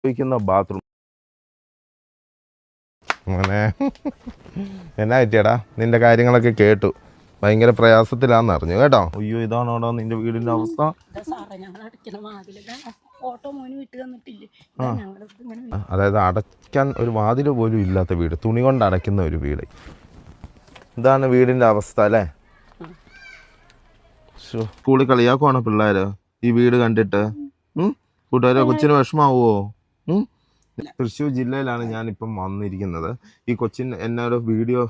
ഉപയോഗിക്കുന്ന ബാത്റൂം അങ്ങനെ എന്നാ പറ്റിയടാ? നിന്റെ കാര്യങ്ങളൊക്കെ കേട്ടു. ഭയങ്കര പ്രയാസത്തിലാന്ന് അറിഞ്ഞു കേട്ടോ. അയ്യോ ഇതാണോടാ നിന്റെ വീടിന്റെ അവസ്ഥ? വാതിൽ. അതായത് അടയ്ക്കാൻ ഒരു വാതിൽ പോലും ഇല്ലാത്ത വീട്. തുണി കൊണ്ട് അടയ്ക്കുന്ന ഒരു വീട്. ഇതാണ് വീടിന്റെ അവസ്ഥ അല്ലേ? സ്കൂളിൽ കളിയാക്കുവാണ് പിള്ളേര്? ഈ വീട് കണ്ടിട്ട്? കൂട്ടുകാരോ കൊച്ചിന് വിഷമാവോ? തൃശ്ശൂർ ജില്ലയിലാണ് ഞാനിപ്പം വന്നിരിക്കുന്നത്. ഈ കൊച്ചിൻ എന്നെ ഒരു വീഡിയോ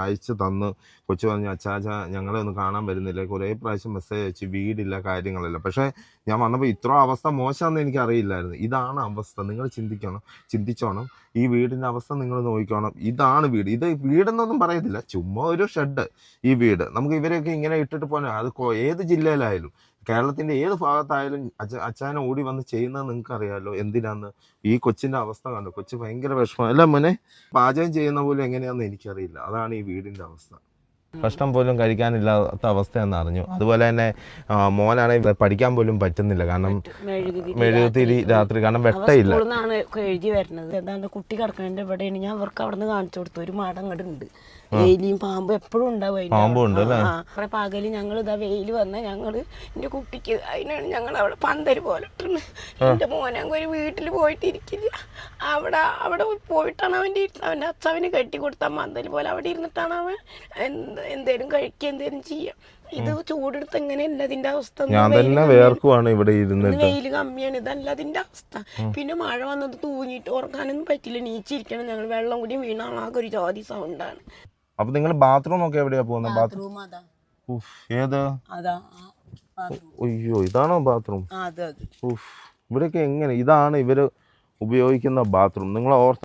അയച്ചു തന്ന്. കൊച്ചു പറഞ്ഞു അച്ചാച്ച ഞങ്ങളെ ഒന്ന് കാണാൻ വരുന്നില്ല. കുറേ പ്രാവശ്യം മെസ്സേജ് അയച്ചു. വീടില്ല കാര്യങ്ങളില്ല. പക്ഷേ ഞാൻ വന്നപ്പോൾ ഇത്ര അവസ്ഥ മോശമാണെന്ന് എനിക്ക് അറിയില്ലായിരുന്നു ഇതാണ് അവസ്ഥ. നിങ്ങൾ ചിന്തിക്കണം. ചിന്തിച്ചോണം. ഈ വീടിന്റെ അവസ്ഥ നിങ്ങൾ നോക്കിക്കോണം. ഇതാണ് വീട്. ഇത് വീടെന്നൊന്നും പറയത്തില്ല. ചുമ്മാ ഒരു ഷെഡ് ഈ വീട്. നമുക്ക് ഇവരെയൊക്കെ ഇങ്ങനെ ഇട്ടിട്ട് പോകാൻ അത് ഏത് ജില്ലയിലായാലും. കേരളത്തിന്റെ ഏത് ഭാഗത്തായാലും അച്ഛ അച്ഛനെ ഓടി വന്ന് ചെയ്യുന്നത് നിങ്ങൾക്ക് അറിയാമല്ലോ എന്തിനാന്ന്? ഈ കൊച്ചിന്റെ അവസ്ഥ കണ്ടു? കൊച്ചു ഭയങ്കര വിഷമം. അല്ല മോനെ പാചകം ചെയ്യുന്ന പോലും എങ്ങനെയാന്ന് എനിക്കറിയില്ല. അതാണ് ഈ വീടിന്റെ അവസ്ഥ. ഭക്ഷണം പോലും കഴിക്കാനില്ലാത്ത അവസ്ഥയെന്ന് അറിഞ്ഞു. അതുപോലെ തന്നെ മോനാണെങ്കിൽ പഠിക്കാൻ പോലും പറ്റുന്നില്ല. കാരണം മെഴുകുതിരി രാത്രി. കാരണം വെട്ടയില്ല. എഴുതി വരുന്നത്. എന്താണ്ട് കുട്ടി കിടക്കണതിന്റെ ഇവിടെയാണ്. ഞാൻ അവർക്ക് അവിടെ നിന്ന് കാണിച്ചു കൊടുത്തു. ഒരു മാടം അങ്ങോട്ട് ഉണ്ട് വെയിലും പാമ്പും എപ്പോഴും ഉണ്ടാവും. പകൽ ഞങ്ങൾ ഇതാ വെയിൽ വന്ന ഞങ്ങൾ എന്റെ കുട്ടിക്ക് അതിനാണ് ഞങ്ങൾ അവിടെ പന്തൽ പോലെ എന്റെ മോനങ്ങ് ഒരു വീട്ടിൽ പോയിട്ട് ഇരിക്കില്ല അവിടെ അവിടെ പോയിട്ടാണ് അവന്റെ അവന്റെ അച്ഛവന് കെട്ടി കൊടുത്ത പന്തൽ പോലെ അവിടെ ഇരുന്നിട്ടാണ് അവൻ എന്ത് എന്തേലും കഴിക്കുക എന്തേലും ചെയ്യാം. ഇത് ചൂടെടുത്ത് എങ്ങനെയല്ല ഇതിന്റെ അവസ്ഥ ഞാൻ വെയിൽ തന്നെ കമ്മിയാണ്. വേർക്കുവാണ് ഇവിടെ ഇരുന്നിട്ട്. വെയിൽ കമ്മിയാണ്. ഇതല്ല അതിന്റെ അവസ്ഥ. പിന്നെ മഴ വന്നത് തൂങ്ങിയിട്ട് ഓർക്കാനൊന്നും പറ്റില്ല. നീച്ചിരിക്കണം. ഞങ്ങൾ വെള്ളം കൂടി വീണാണ് ആകെ ഒരു ജാതി സൗണ്ടാണ്. അപ്പൊ നിങ്ങൾ ബാത്റൂം ഒക്കെ എവിടെയാ പോകുന്നത് ബാത്റൂം ഏത്? അയ്യോ ഇതാണോ ബാത്റൂം? അത് അത്. ഉഫ് ഇവിടെയൊക്കെ എങ്ങനെ? ഇതാണ് ഇവർ ഉപയോഗിക്കുന്ന ബാത്റൂം. നിങ്ങൾ ഓർത്ത്